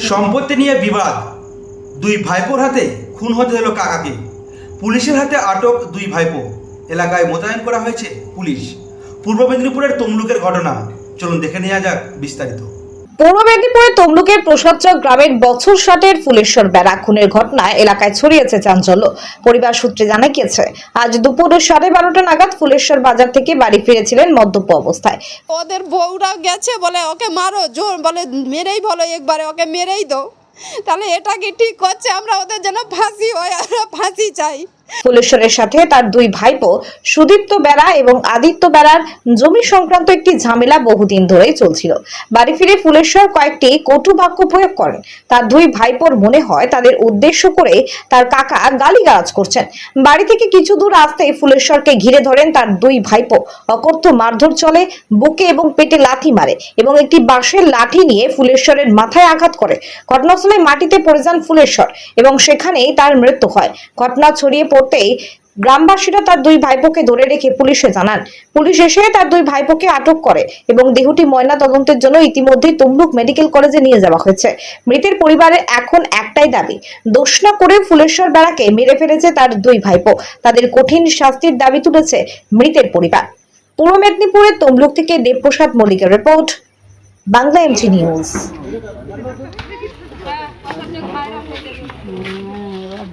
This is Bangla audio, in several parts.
সম্পত্তি নিয়ে বিবাদ। দুই ভাইপোর হাতে খুন হতে হলো কাকাকে। পুলিশের হাতে আটক দুই ভাইপো। এলাকায় মোতায়েন করা হয়েছে পুলিশ। পূর্ব মেদিনীপুরের তমলুকের ঘটনা। চলুন দেখে নেওয়া যাক বিস্তারিত। পূর্ব মেদিনীপুরের তমলুকের প্রসাদচক গ্রামের বছর ষাটের ফুলেশ্বর বেড়া খুনের ঘটনায় এলাকায় ছড়িয়েছে চাঞ্চল্য। পরিবার সূত্রে জানা গিয়েছে, আজ দুপুর সাড়ে বারোটা নাগাদ ফুলেশ্বর বাজার থেকে বাড়ি ফিরেছিলেন মদ্যপ অবস্থায়। ওদের বউরা গেছে বলে ওকে মারো, জোর বলে মেরেই বলো একবারে, ওকে মেরেই দাও। তাহলে এটা কি ঠিক করছে আমরা ওদের যেন ফাঁসি হয়, আমরা ফাঁসি চাই। ফুলেশ্বরের সাথে তার দুই ভাইপো সুদীপ্ত বেড়া এবং আদিত্য বেড়ার জমি সংক্রান্ত একটি ঝামেলা বহুদিন ধরেই চলছিল। বাড়ি ফিরে ফুলেশ্বর কয়েকটি কটু বাক্য প্রয়োগ করেন। তার দুই ভাইপোর মনে হয় তাদের উদ্দেশ্য করে তার কাকা গালিগালাজ করছেন। বাড়ি থেকে কিছু দূর আসতেই ফুলেশ্বরকে ঘিরে ধরেন তার দুই ভাইপো। অকর্ত মারধর চলে, বুকে এবং পেটে লাথি মারে এবং একটি বাঁশের লাঠি নিয়ে ফুলেশ্বরের মাথায় আঘাত করে। ঘটনাস্থলে মাটিতে পড়ে যান ফুলেশ্বর এবং সেখানেই তার মৃত্যু হয়। ঘটনা ছড়িয়ে পড়তেই গ্রামবাসীরা তার দুই ভাইপোকে ধরে রেখে পুলিশে জানান। পুলিশ এসে তার দুই ভাইপোকে আটক করে এবং দেহটি ময়না তদন্তের জন্য ইতিমধ্যেই তমলুক মেডিকেল কলেজে নিয়ে যাওয়া হয়েছে। মৃতের পরিবারের এখন একটাই দাবি, দোষ না করে ফুলেশ্বর বেড়াকে মেরে ফেলেছে তার দুই ভাইপো। তাদের কঠিন শাস্তির দাবি তুলেছে মৃতের পরিবার। পূর্ব মেদিনীপুরের তমলুক থেকে দেবপ্রসাদ মল্লিকের রিপোর্ট, বাংলা এমজি নিউজ।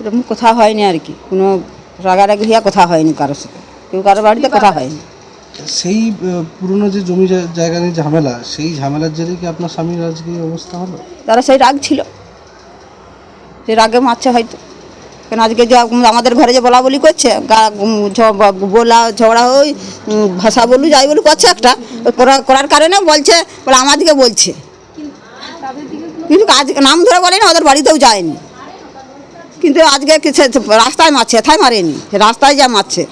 এরকম কথা হয়নি আর কি। কোনো রাগারাগি হইয়া কথা হয়নি কারোর সাথে। কেউ কারোর বাড়িতে কথা হয়নি। সেই পুরনো যে জমি জায়গা নিয়ে ঝামেলা সেই ঝামেলার জেরে কি আপনার স্বামীর আজকে অবস্থা হলো? তারা সেই রাগ ছিল। সে রাগে মারছে হয়তো। কেন আজকে যে আমাদের ঘরে যে বলা বলি করছে বলা ঝগড়া হই ভাষা বলু যাই বলু করছে একটা। করা- করার কারণে বলছে বলে আমাদেরকে বলছে। কিন্তু আজ নাম ধরে বলে না ওদের বাড়িতেও যায়নি। কিন্তু আজকে রাস্তায় মারছে এথায় মারেনি রাস্তায় যা মারছে।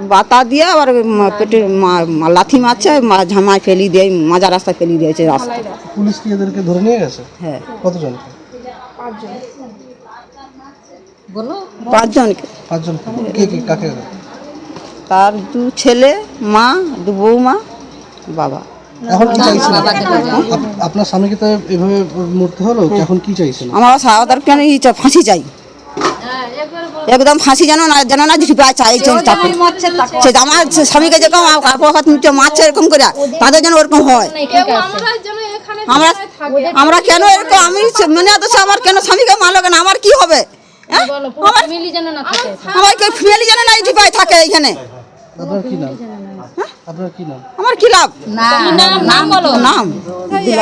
বাতা দিয়ে আবার পেটে লাথি মারছে মা- ঝামায় ফেলি দিয়ে মাজা রাস্তায় ফেলি দিয়েছে রাস্তা। পুলিশ কি এদেরকে ধরে নিয়ে গেছে? হ্যাঁ। কতজন? পাঁচজনকে পাঁচজন। কে কে কাকে? তার দু ছেলে মা দু বৌমা বাবা। এখন কি চাইছেন? আপ- আপনার স্বামীকে তো এভাবে মরতে হলো এখন কি চাইছেন? আমার কেন ই চা- ফাঁসি চাই? একদম ফাঁসি যেন না যেন না চাইছে তাকে। সে আমার স্বামীকে যেরকম আপহাত মিটে মারছে এরকম করে তাদের যেন ওরকম হয়। আমরা আমরা কেন এরকম আমি সে- মনে হচ্ছে আমার কেন স্বামীকে মারলো কেন আমার কি হবে? হ্যাঁ? আমার আমার কেউ ফ্যামিলি যেন না এই থাকে এইখানে আপনার কি নাম? আপনার কি নাম? আমার কি লাভ? নাম? বলো। নাম।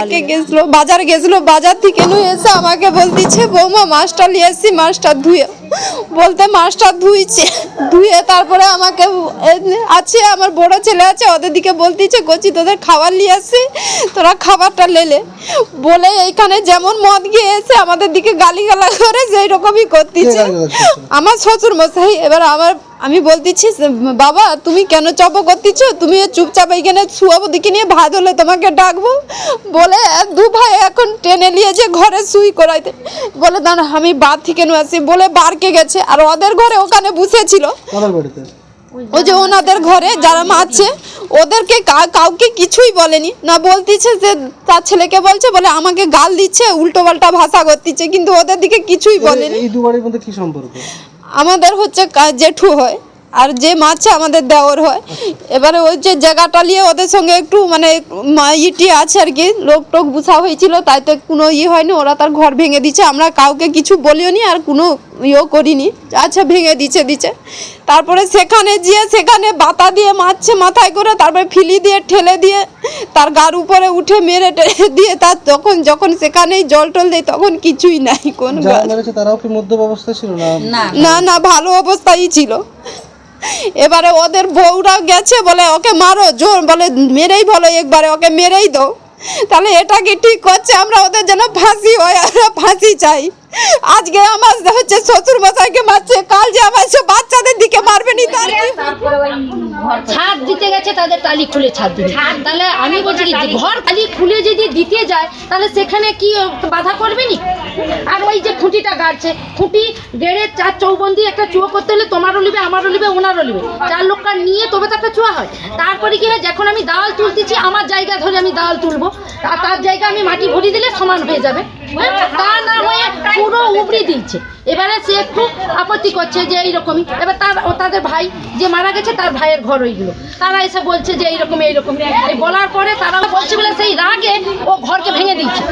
একে গেছিল বাজার গেছিল বাজার থেকে নিয়ে এসে আমাকে বলতেছে বৌমা মাছটা নিয়ে এসছি মাছটা ধুয়ে বলতে মাছটা ধুইছে ধুয়ে তারপরে আমাকে আছে আমার বড় ছেলে আছে ওদের দিকে বলতেছে কচি তোদের খাবার নিয়ে আসছি তোরা খাবারটা লেলে বলে এইখানে যেমন মদ গিয়ে এসে আমাদের দিকে গালিগালা করে সেই রকমই করতেছে। আমার শ্বশুর মশাই এবার আমার আমি বলতেছি, বাবা, তুমি কেন চপ করতেছ? তুমি চুপচাপ এখানে শুয়াবো দিকে নিয়ে ভাত হলে তোমাকে ডাকবো? বলে, দু ভাই এখন টেনে নিয়েছে ঘরে শুই করাইতে। বলে দাঁড়া আমি বাদ থেকে নিয়ে আসি। বলে বারকে গেছে। আর ওদের ঘরে ওখানে বসেছিল। ওই যে ওনাদের ঘরে যারা মা আছে ওদেরকে কাউকে কিছুই বলেনি। না বলতিছে যে তার ছেলেকে বলছে বলে আমাকে গাল দিচ্ছে উল্টো পাল্টা ভাষা করতেছে কিন্তু ওদের দিকে কিছুই বলেনি। এই দুবারের মধ্যে কি সম্পর্ক? আমাদের হচ্ছে জেঠু হয়। আর যে মাছে আমাদের দেওর হয়। এবারে ওই যে জায়গাটা নিয়ে ওদের সঙ্গে একটু মানে ইটি আছে আর কি লোক টোক বুঝা হয়েছিল তাই তো কোনো ইয়ে হয়নি ওরা তার ঘর ভেঙে দিচ্ছে আমরা কাউকে কিছু বলিও নি আর কোনো ইয়েও করিনি। আচ্ছা ভেঙে দিচ্ছে দিচ্ছে তারপরে সেখানে গিয়ে সেখানে বাতা দিয়ে মারছে মাথায় করে তারপরে ফিলি দিয়ে ঠেলে দিয়ে তার গার উপরে উঠে মেরে টেরে দিয়ে তার তখন যখন সেখানেই জল টল দেয় তখন কিছুই নাই কোন গাছ। মেরেছে তারাও কি মধ্য অবস্থায় ছিল না? না। না ভালো অবস্থায় ছিল। এবারে ওদের বউরা গেছে বলে ওকে মারো, জোর বলে মেরেই বলো একবারে, ওকে মেরেই দো তাহলে এটা কি ঠিক করছে? আমরা ওদের যেন ফাঁসি হয়, আমরা ফাঁসি চাই। আজকে আমার হচ্ছে শ্বশুর মশাইকে মারছে কাল যে আমার সব বাচ্চাদের দিকে মারবে নি তার ছাদ দিতে গেছে তাদের টালি খুলে ছাদ দিবে তাহলে আমি বলছি কি যে ঘর টালি খুলে যদি দিতে যায় তাহলে সেখানে কি বাধা করবে নি? আর ওই যে খুঁটিটা গাড়ছে খুঁটি গেড়ে চার চৌবন্দি একটা চুয়ো করতে হলে তোমারও লিবে আমারও লিবে ওনারও লিবে। চার লোকটা নিয়ে তবে তো একটা চুয়া হয়। তারপরে কি হয় যখন আমি দাওয়াল তুলতেছি আমার জায়গা ধরে আমি দাওয়াল তুলবো আর তার জায়গা আমি মাটি ভরি দিলে সমান হয়ে যাবে। হ্যাঁ? তা না হয়ে পুরো উবড়ে দিয়েছে। এবারে সে খুব আপত্তি করছে যে এইরকমই। এবার তার, ও তাদের ভাই যে মারা গেছে, তার ভাইয়ের ঘর ওইগুলো তারা এসে বলছে যে এইরকম এইরকম। এই বলার পরে তারা বলছে বলে সেই রাগে ও ঘরকে ভেঙে দিচ্ছে